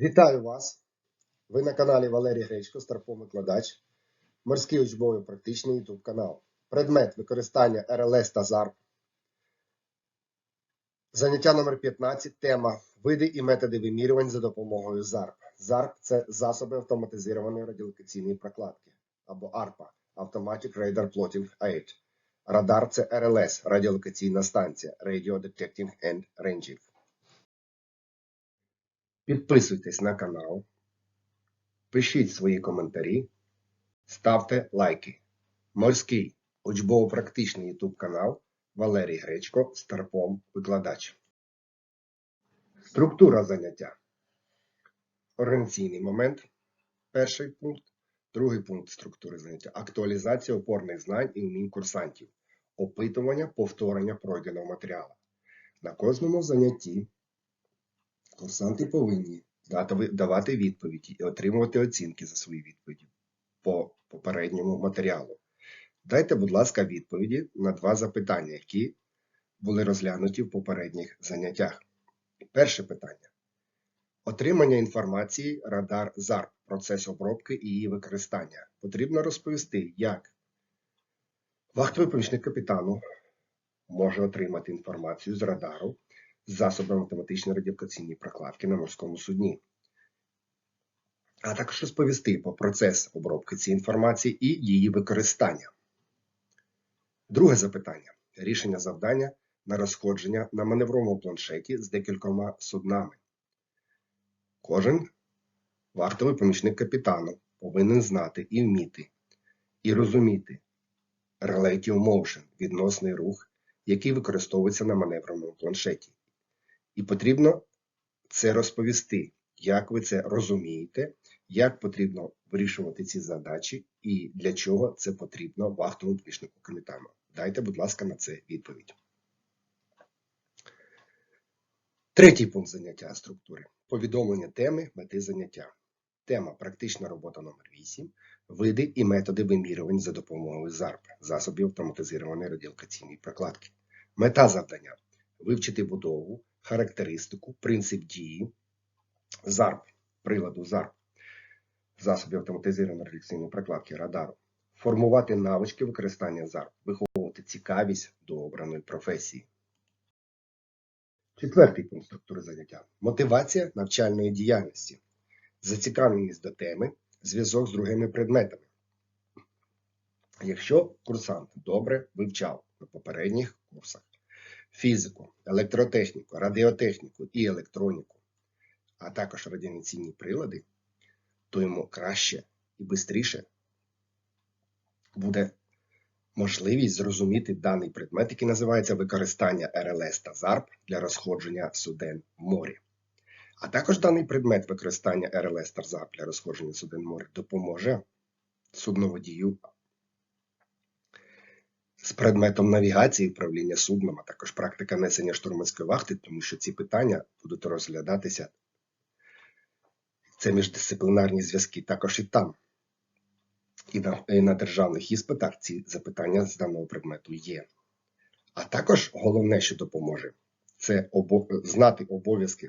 Вітаю вас! Ви на каналі Валерій Гречко, старпом-викладач, морський учбовий практичний YouTube канал. Предмет використання РЛС та ЗАРП. Заняття номер 15. Тема Види і методи вимірювань за допомогою ЗАРП. ЗАРП це засоби автоматизованої радіолокаційної прокладки або ARPA Automatic Radar Plotting Aid. Радар це РЛС радіолокаційна станція Radio Detecting and Ranging. Підписуйтесь на канал, пишіть свої коментарі, ставте лайки. Морський учбово-практичний YouTube канал Валерій Гречко Старпом Викладач. Структура заняття. Організаційний момент. Перший пункт. Другий пункт структури заняття. Актуалізація опорних знань і вмінь курсантів. Опитування, повторення пройденого матеріалу. На кожному занятті Курсанти повинні давати відповіді і отримувати оцінки за свої відповіді по попередньому матеріалу. Дайте, будь ласка, відповіді на два запитання, які були розглянуті в попередніх заняттях. Перше питання. Отримання інформації радар ЗАРП, процес обробки і її використання. Потрібно розповісти, як вахтовий помічник капітану може отримати інформацію з радару засобами автоматичної радіолокаційної прокладки на морському судні, а також розповісти про процес обробки цієї інформації і її використання. Друге запитання: рішення завдання на розходження на маневровому планшеті з декількома суднами. Кожен вахтовий помічник капітану повинен знати і вміти, і розуміти relative motion – відносний рух, який використовується на маневровому планшеті. І потрібно це розповісти, як ви це розумієте, як потрібно вирішувати ці задачі і для чого це потрібно вахтовому помічнику капітану. Дайте, будь ласка, на це відповідь. Третій пункт заняття структури. Повідомлення теми мети заняття. Тема практична робота номер 8 Види і методи вимірювань за допомогою ЗАРП, засобів автоматизованої радіолокаційної прокладки. Мета завдання вивчити будову, характеристику, принцип дії, ЗАРП, приладу ЗАРП, засобів автоматизованої радіолокаційної прокладки радару, формувати навички використання ЗАРП, виховувати цікавість до обраної професії. Четвертий пункт структури заняття. Мотивація навчальної діяльності, зацікавленість до теми, зв'язок з другими предметами. Якщо курсант добре вивчав на попередніх курсах фізику, електротехніку, радіотехніку і електроніку, а також радіаційні прилади, то йому краще і швидше буде можливість зрозуміти даний предмет, який називається використання РЛС та ЗАРП для розходження суден в морі. А також даний предмет використання РЛС та ЗАРП для розходження суден в морі допоможе судноводію з предметом навігації управління судном, а також практика несення штурманської вахти, тому що ці питання будуть розглядатися. Це міждисциплінарні зв'язки також і там. І на, і на державних іспитах ці запитання з даного предмету є. А також головне, що допоможе, це обо... знати обов'язки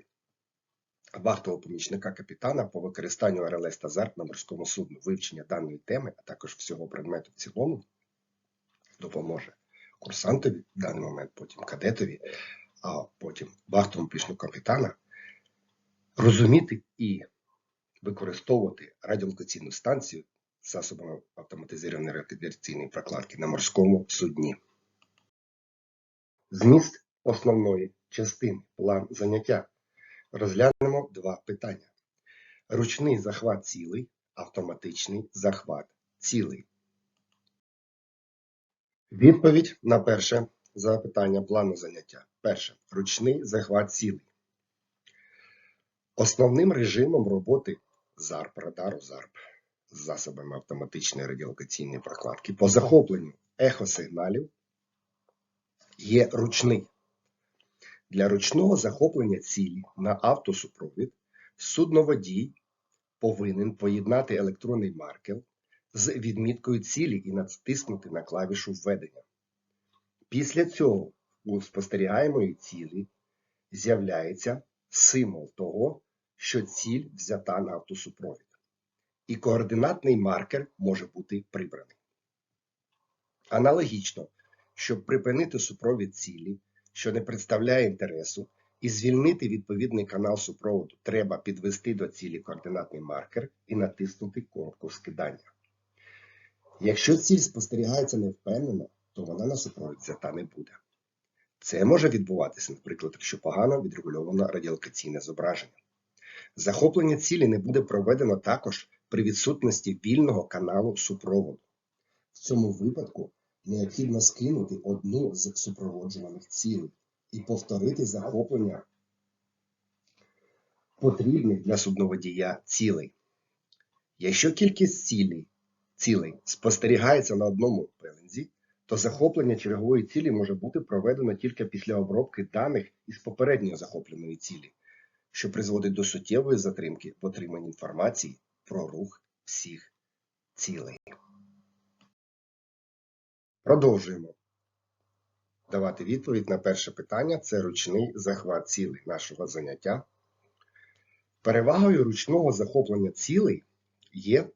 вахтового помічника капітана по використанню РЛС та ЗАРП на морському судну, вивчення даної теми, а також всього предмету в цілому допоможе курсантові в даний момент, потім кадетові, а потім вахтовому помічнику капітана розуміти і використовувати радіолокаційну станцію засобами автоматизованої радіаційної прокладки на морському судні. Зміст основної частини план заняття. Розглянемо два питання: ручний захват цілий, автоматичний захват цілий. Відповідь на перше запитання плану заняття. Перше. Ручний захват цілий. Основним режимом роботи ЗАРП, радару ЗАРП з засобами автоматичної радіолокаційної прокладки по захопленню ехосигналів є ручний. Для ручного захоплення цілі на автосупровід судноводій повинен поєднати електронний маркер з відміткою цілі і натиснути на клавішу введення. Після цього у спостерігаємої цілі з'являється символ того, що ціль взята на автосупровід, і координатний маркер може бути прибраний. Аналогічно, щоб припинити супровід цілі, що не представляє інтересу, і звільнити відповідний канал супроводу, треба підвести до цілі координатний маркер і натиснути кнопку скидання. Якщо ціль спостерігається невпевнено, то вона на супровід взята не буде. Це може відбуватися, наприклад, якщо погано відрегульовано радіолокаційне зображення. Захоплення цілі не буде проведено також при відсутності вільного каналу супроводу. В цьому випадку необхідно скинути одну з супроводжуваних цілей і повторити захоплення потрібних для судноводія цілей. Якщо кількість цілей, цілей спостерігається на одному пелензі, то захоплення чергової цілі може бути проведено тільки після обробки даних із попередньої захопленої цілі, що призводить до суттєвої затримки в отриманні інформації про рух всіх цілей. Продовжуємо давати відповідь на перше питання це ручний захват цілей нашого заняття. Перевагою ручного захоплення цілей є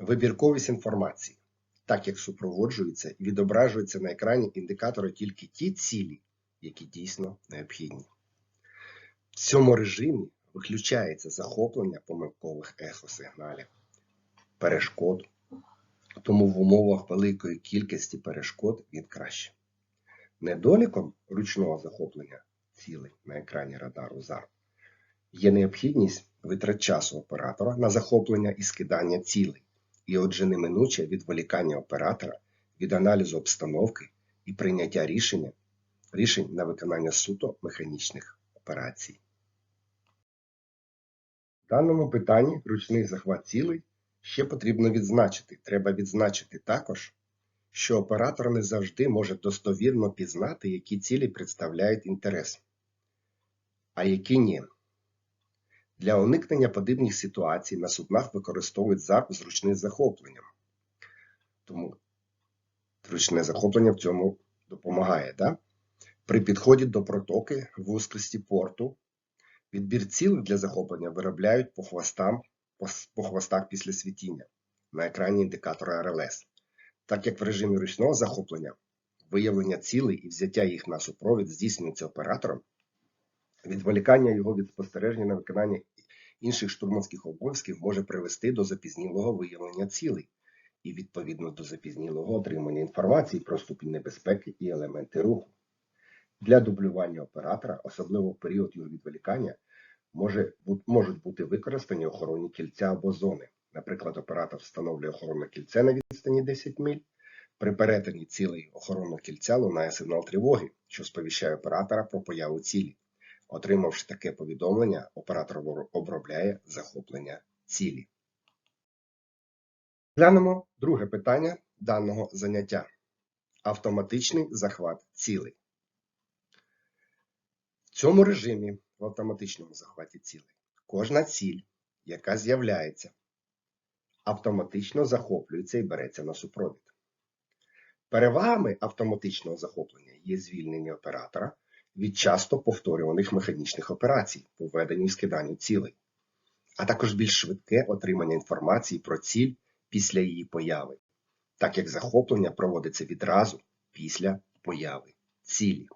вибірковість інформації, так як супроводжуються і відображуються на екрані індикатори тільки ті цілі, які дійсно необхідні. В цьому режимі виключається захоплення помилкових ехосигналів, перешкод, тому в умовах великої кількості перешкод він краще. Недоліком ручного захоплення цілей на екрані радару ЗАР є необхідність витрат часу оператора на захоплення і скидання цілей, і отже неминуче відволікання оператора від аналізу обстановки і прийняття рішення, рішень на виконання суто механічних операцій. В даному питанні ручний захват цілей ще потрібно відзначити. Треба відзначити також, що оператор не завжди може достовірно пізнати, які цілі представляють інтерес, а які ні. Для уникнення подібних ситуацій на суднах використовують ЗАРП з ручним захопленням. Тому ручне захоплення в цьому допомагає. Да? При підході до протоки вузькості порту відбір цілих для захоплення виробляють по, хвостам, по хвостах після світіння на екрані індикатора РЛС. Так як в режимі ручного захоплення виявлення цілей і взяття їх на супровід здійснюється оператором, відволікання його від спостереження на виконання інших штурманських обов'язків може привести до запізнілого виявлення цілей і, відповідно до запізнілого отримання інформації про ступінь небезпеки і елементи руху. Для дублювання оператора, особливо в період його відволікання, може, можуть бути використані охоронні кільця або зони. Наприклад, оператор встановлює охоронне кільце на відстані 10 миль. При перетині цілей охоронного кільця лунає сигнал тривоги, що сповіщає оператора про появу цілі. Отримавши таке повідомлення, оператор обробляє захоплення цілі. Глянемо друге питання даного заняття. Автоматичний захват цілей. В цьому режимі в автоматичному захваті цілей кожна ціль, яка з'являється, автоматично захоплюється і береться на супровід. Перевагами автоматичного захоплення є звільнення оператора від часто повторюваних механічних операцій по введенню і скиданню цілей, а також більш швидке отримання інформації про ціль після її появи, так як захоплення проводиться відразу після появи цілі.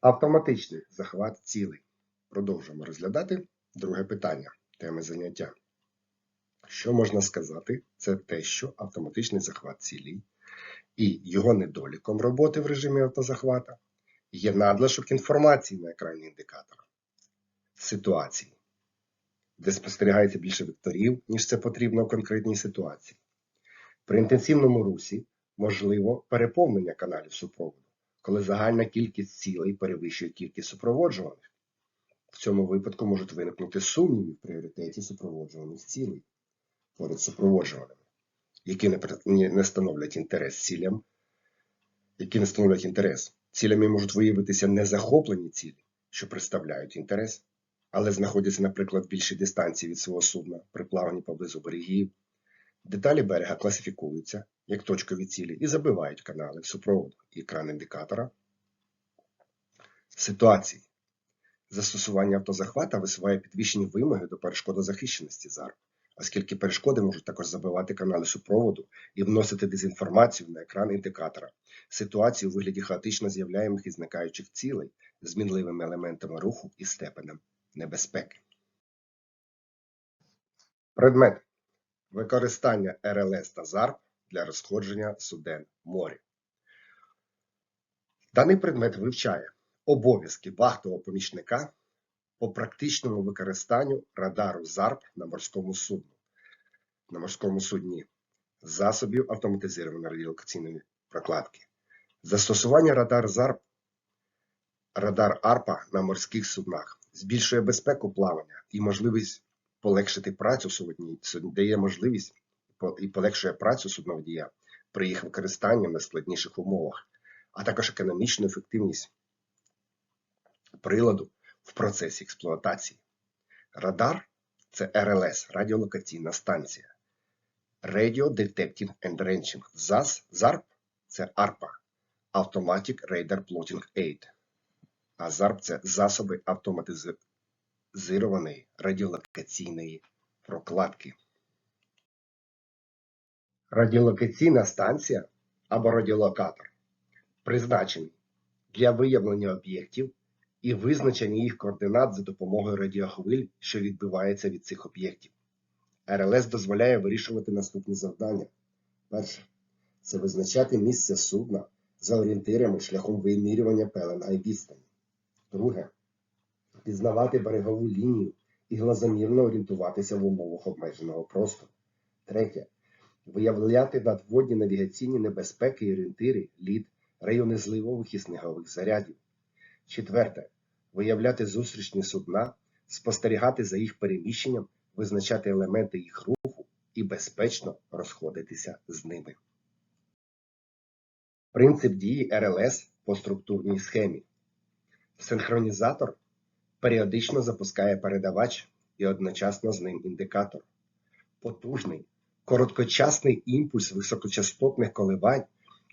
Автоматичний захват цілей. Продовжуємо розглядати друге питання теми заняття. Що можна сказати, це те, що автоматичний захват цілей і його недоліком роботи в режимі автозахвата є надлишок інформації на екрані індикатора ситуації, де спостерігається більше векторів, ніж це потрібно в конкретній ситуації. При інтенсивному русі можливо переповнення каналів супроводу, коли загальна кількість цілей перевищує кількість супроводжуваних. В цьому випадку можуть виникнути сумніви в пріоритеті супроводжуваних цілей поряд супроводжуваними, які не, не становлять інтерес цілям, які не становлять інтерес. Цілями можуть виявитися незахоплені цілі, що представляють інтерес, але знаходяться, наприклад, в більшій дистанції від свого судна при плаванні поблизу берегів. Деталі берега класифікуються як точкові цілі і забивають канали супроводу і екран індикатора ситуації. Застосування автозахвата висуває підвищені вимоги до перешкодозахищеності ЗАРП, оскільки перешкоди можуть також забивати канали супроводу і вносити дезінформацію на екран індикатора, ситуацію у вигляді хаотично з'являємих і зникаючих цілей з мінливими елементами руху і степенем небезпеки. Предмет використання РЛС та ЗАРП для розходження суден морі. Даний предмет вивчає обов'язки вахтового помічника по практичному використанню радару ЗАРП на морському судні, на морському судні, засобів автоматизованої радіолокаційної прокладки, застосування радар ЗАРП, радар АРПА на морських суднах збільшує безпеку плавання і можливість полегшити працю судні, дає можливість і полегшує працю судноводія при їх використанні на складніших умовах, а також економічну ефективність приладу в процесі експлуатації. Радар це РЛС радіолокаційна станція. Radio Detecting and Ranging. ЗАС, ЗАРП це ARPA Automatic Radar Plotting Aid. А ЗАРП це засоби автоматизованої радіолокаційної прокладки. Радіолокаційна станція або радіолокатор призначений для виявлення об'єктів і визначення їх координат за допомогою радіохвиль, що відбиваються від цих об'єктів. РЛС дозволяє вирішувати наступні завдання. Перше це визначати місце судна за орієнтирами шляхом вимірювання пелена і відстані. Друге пізнавати берегову лінію і глазомірно орієнтуватися в умовах обмеженого простору. Третє виявляти надводні навігаційні небезпеки і орієнтири, лід, райони зливових і снігових зарядів. Четверте виявляти зустрічні судна, спостерігати за їх переміщенням, визначати елементи їх руху і безпечно розходитися з ними. Принцип дії РЛС по структурній схемі. Синхронізатор періодично запускає передавач і одночасно з ним індикатор. Потужний, короткочасний імпульс високочастотних коливань,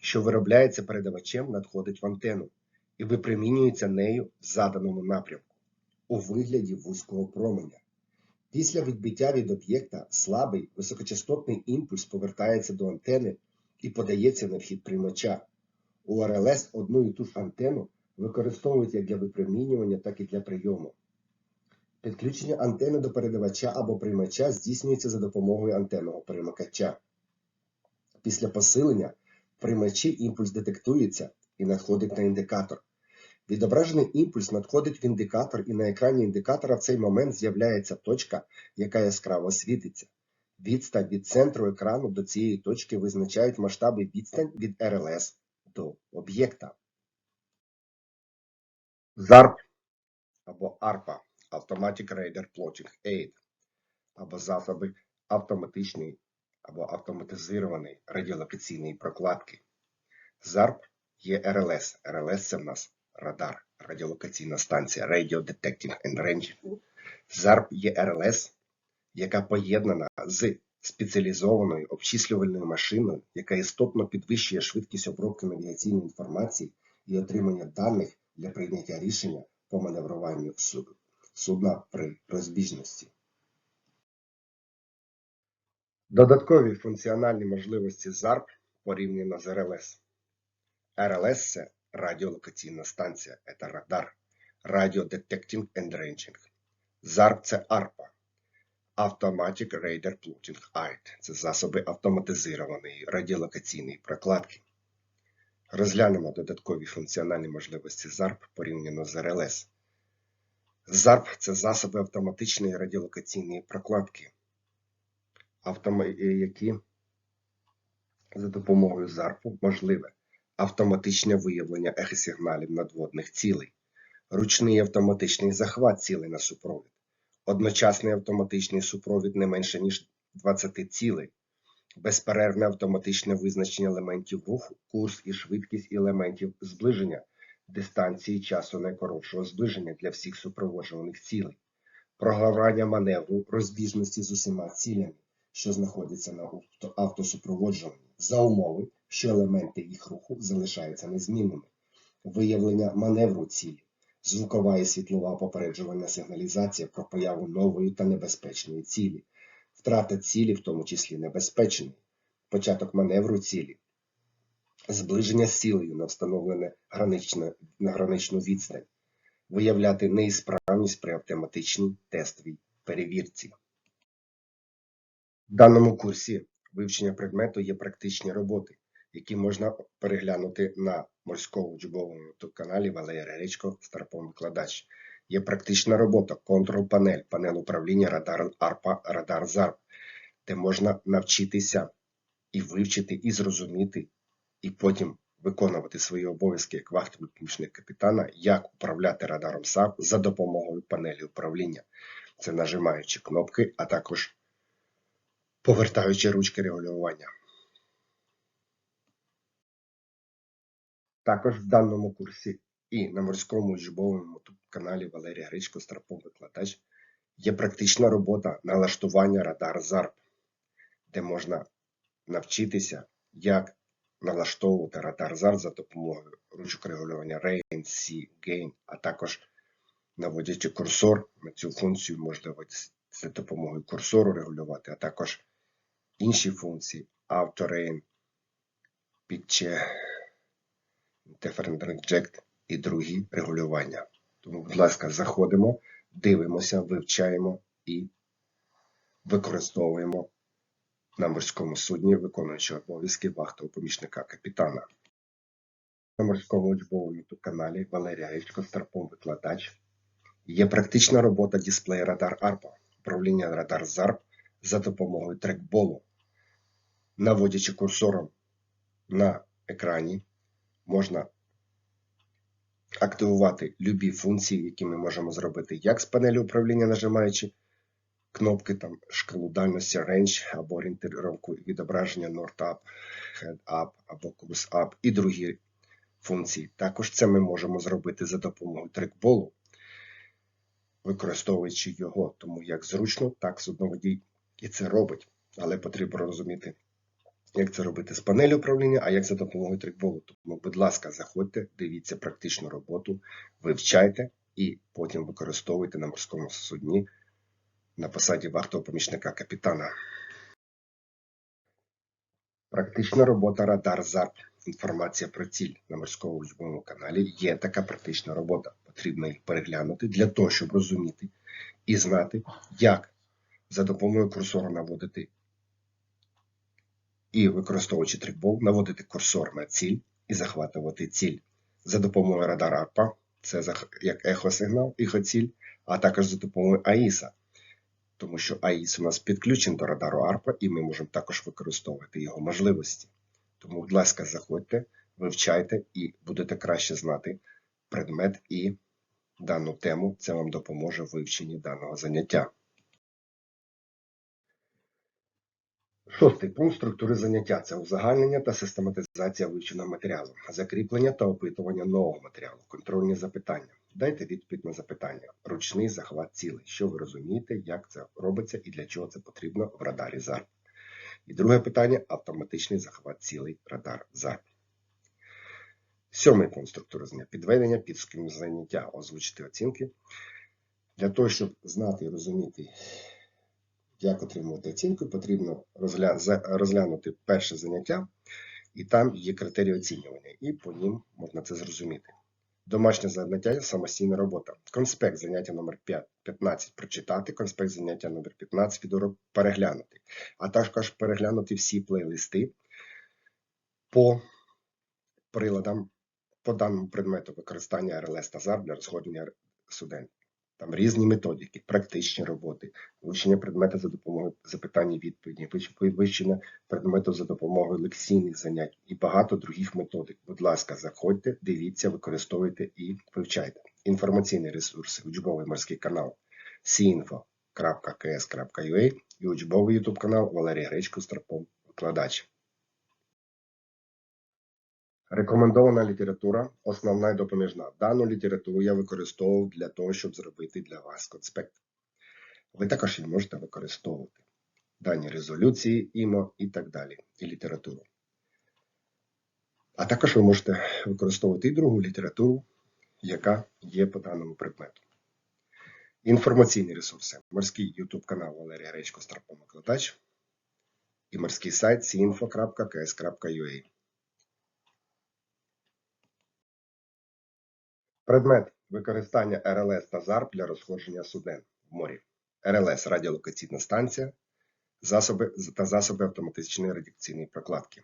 що виробляється передавачем, надходить в антенну і випромінюється нею в заданому напрямку у вигляді вузького променя. Після відбиття від об'єкта слабий високочастотний імпульс повертається до антени і подається на вхід приймача. У РЛС одну і ту ж антенну використовують як для випромінювання, так і для прийому. Підключення антени до передавача або приймача здійснюється за допомогою антенного перемикача. Після посилення приймачі імпульс детектується і надходить на індикатор. Відображений імпульс надходить в індикатор, і на екрані індикатора в цей момент з'являється точка, яка яскраво світиться. Відстань від центру екрану до цієї точки визначають масштаби відстань від РЛС до об'єкта. ЗАРП або ARPA Automatic Radar Plotting Aid або засоби автоматичної або автоматизованої радіолокаційної прокладки. ЗАРП є РЛС. РЛС це в нас радар, радіолокаційна станція Radio Detecting and Ranging. ЗАРП є РЛС, яка поєднана з спеціалізованою обчислювальною машиною, яка істотно підвищує швидкість обробки навігаційної інформації і отримання даних для прийняття рішення по маневруванню судна при розбіжності. Додаткові функціональні можливості ЗАРП порівняно з РЛС. РЛС це радіолокаційна станція, це радар, Radio Detecting and Ranging. ЗАРП це ARPA, Automatic Radar Plotting Aid. Це засоби автоматизованої радіолокаційної прокладки. Розглянемо додаткові функціональні можливості ЗАРП порівняно з РЛС. ЗАРП це засоби автоматичної радіолокаційної прокладки, які за допомогою ЗАРПу можливе автоматичне виявлення ехосигналів надводних цілей, ручний автоматичний захват цілей на супровід, одночасний автоматичний супровід не менше ніж 20 цілей, безперервне автоматичне визначення елементів руху, курс і швидкість елементів зближення, дистанції часу найкоротшого зближення для всіх супроводжуваних цілей, програвання маневру розбіжності з усіма цілями, що знаходяться на авто- автосупроводжуванні, за умови, що елементи їх руху залишаються незмінними, виявлення маневру цілі, звукова і світлова попереджувальна сигналізація про появу нової та небезпечної цілі, втрата цілі, в тому числі небезпечної, початок маневру цілі, зближення з цілею на встановлене на граничну відстань, виявляти неісправність при автоматичній тестовій перевірці. В даному курсі вивчення предмету є практичні роботи, які можна переглянути на морському учбовому каналі Валерія Гречко Старпом Викладач. Є практична робота, контрол-панель, панель управління радар АРПА, радар ЗАРП, де можна навчитися і вивчити, і зрозуміти, і потім виконувати свої обов'язки як вахтовий помічник капітана, як управляти радаром САП за допомогою панелі управління. Це нажимаючи кнопки, а також повертаючи ручки регулювання. Також в даному курсі і на морському YouTube каналі Валерія Гречко Старпом Викладач є практична робота налаштування радар ЗАРП, де можна навчитися, як налаштовувати радар ЗАРП за допомогою ручок регулювання Rain, C, Gain, а також наводячи курсор на цю функцію можна за допомогою курсору регулювати, а також інші функції Auto Rain, Pitch, Different Reject і другі регулювання. Тому, будь ласка, заходимо, дивимося, вивчаємо і використовуємо на морському судні, виконуючи обов'язки вахтового помічника капітана. На морському учбовому каналі Валерія Гречко Старпом Викладач є практична робота дисплея радар ARPA, управління радар ZARP за допомогою трекболу. Наводячи курсором на екрані, можна активувати любі функції, які ми можемо зробити як з панелі управління, нажимаючи кнопки там шкалу дальності Range або орієнтировку відображення North Up, Head Up або Course Up і другі функції. Також це ми можемо зробити за допомогою трекболу, використовуючи його, тому як зручно, так судноводій і це робить. Але потрібно розуміти, як це робити з панелі управління, а як за допомогою трекболу. Тому, будь ласка, заходьте, дивіться практичну роботу, вивчайте і потім використовуйте на морському судні на посаді вахтового помічника капітана. Практична робота радар ЗАРП. Інформація про ціль на морському учбовому каналі є така практична робота. Потрібно їх переглянути для того, щоб розуміти і знати, як за допомогою курсора наводити і використовуючи трикбол, наводити курсор на ціль і захватувати ціль за допомогою радара АРПА, це як ехосигнал, іхоціль, а також за допомогою АІСа, тому що АІС у нас підключений до радару АРПА, і ми можемо також використовувати його можливості. Тому, будь ласка, заходьте, вивчайте і будете краще знати предмет і дану тему. Це вам допоможе в вивченні даного заняття. Шостий пункт структури заняття це узагальнення та систематизація вивченого матеріалу, закріплення та опитування нового матеріалу, контрольні запитання. Дайте відповідь на запитання. Ручний захват цілей. Що ви розумієте, як це робиться і для чого це потрібно в радарі ЗАРП. І друге питання автоматичний захват цілей радар ЗАРП. Сьомий пункт структури заняття підведення підсумків заняття, озвучити оцінки. Для того, щоб знати і розуміти, як отримувати оцінку, потрібно розглянути перше заняття, і там є критерії оцінювання, і по ним можна це зрозуміти. Домашнє заняття самостійна робота. Конспект заняття номер 15 прочитати, конспект заняття номер 15 відеоурок переглянути, а також переглянути всі плейлисти по приладам по даному предмету використання РЛС та ЗАР для розходження студентів. Там різні методики, практичні роботи, вивчення предмету за допомогою запитань і відповіді, вивчення предмету за допомогою лекційних занять і багато других методик. Будь ласка, заходьте, дивіться, використовуйте і вивчайте. Інформаційні ресурси, учбовий морський канал sinfo.ks.ua і учбовий YouTube канал Валерій Гречко Старпом викладач. Рекомендована література, основна і допоміжна. Дану літературу я використовував для того, щоб зробити для вас конспект. Ви також її можете використовувати. Дані резолюції, ІМО і так далі, і літературу. А також ви можете використовувати і другу літературу, яка є по даному предмету. Інформаційні ресурси. Морський YouTube канал Валерій Гречко Старпомокладач і морський сайт siinfo.ks.ua. Предмет використання РЛС та ЗАРП для розходження суден в морі. РЛС радіолокаційна станція засоби та засоби автоматичної радіаційної прокладки.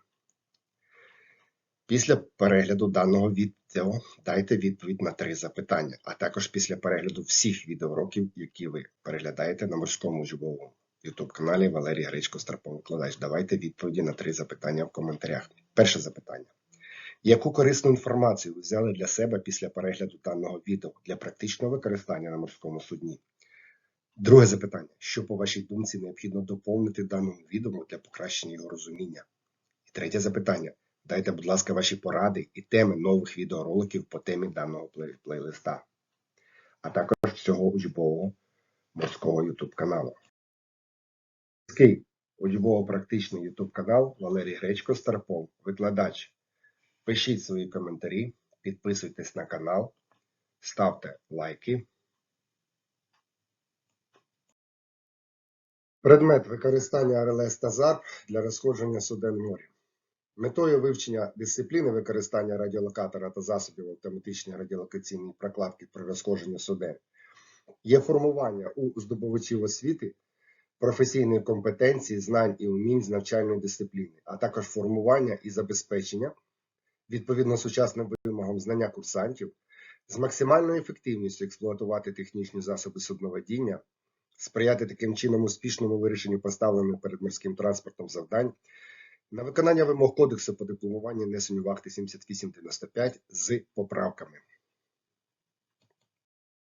Після перегляду даного відео дайте відповідь на три запитання, а також після перегляду всіх відеоуроків, які ви переглядаєте на морському учбовому YouTube каналі Валерій Гречко Старповикладач. Давайте відповіді на три запитання в коментарях. Перше запитання. Яку корисну інформацію ви взяли для себе після перегляду даного відео для практичного використання на морському судні? Друге запитання: що по вашій думці необхідно доповнити даному відео для покращення його розуміння? І третє запитання: дайте, будь ласка, ваші поради і теми нових відеороликів по темі даного плей- плейлиста, а також всього учбового морського YouTube каналу. Морський учбово-практичний YouTube канал Валерій Гречко Старпом, викладач. Пишіть свої коментарі, підписуйтесь на канал, ставте лайки. Предмет використання РЛС та ЗАРП для розходження суден морі. Метою вивчення дисципліни використання радіолокатора та засобів автоматичної радіолокаційної прокладки при розходженні суден є формування у здобувачів освіти професійної компетенції, знань і умінь з навчальної дисципліни, а також формування і забезпечення відповідно сучасним вимогам знання курсантів з максимальною ефективністю експлуатувати технічні засоби судноводіння, сприяти таким чином успішному вирішенню поставлених перед морським транспортом завдань, на виконання вимог кодексу по дипломуванню і несенню вахти 7895 з поправками.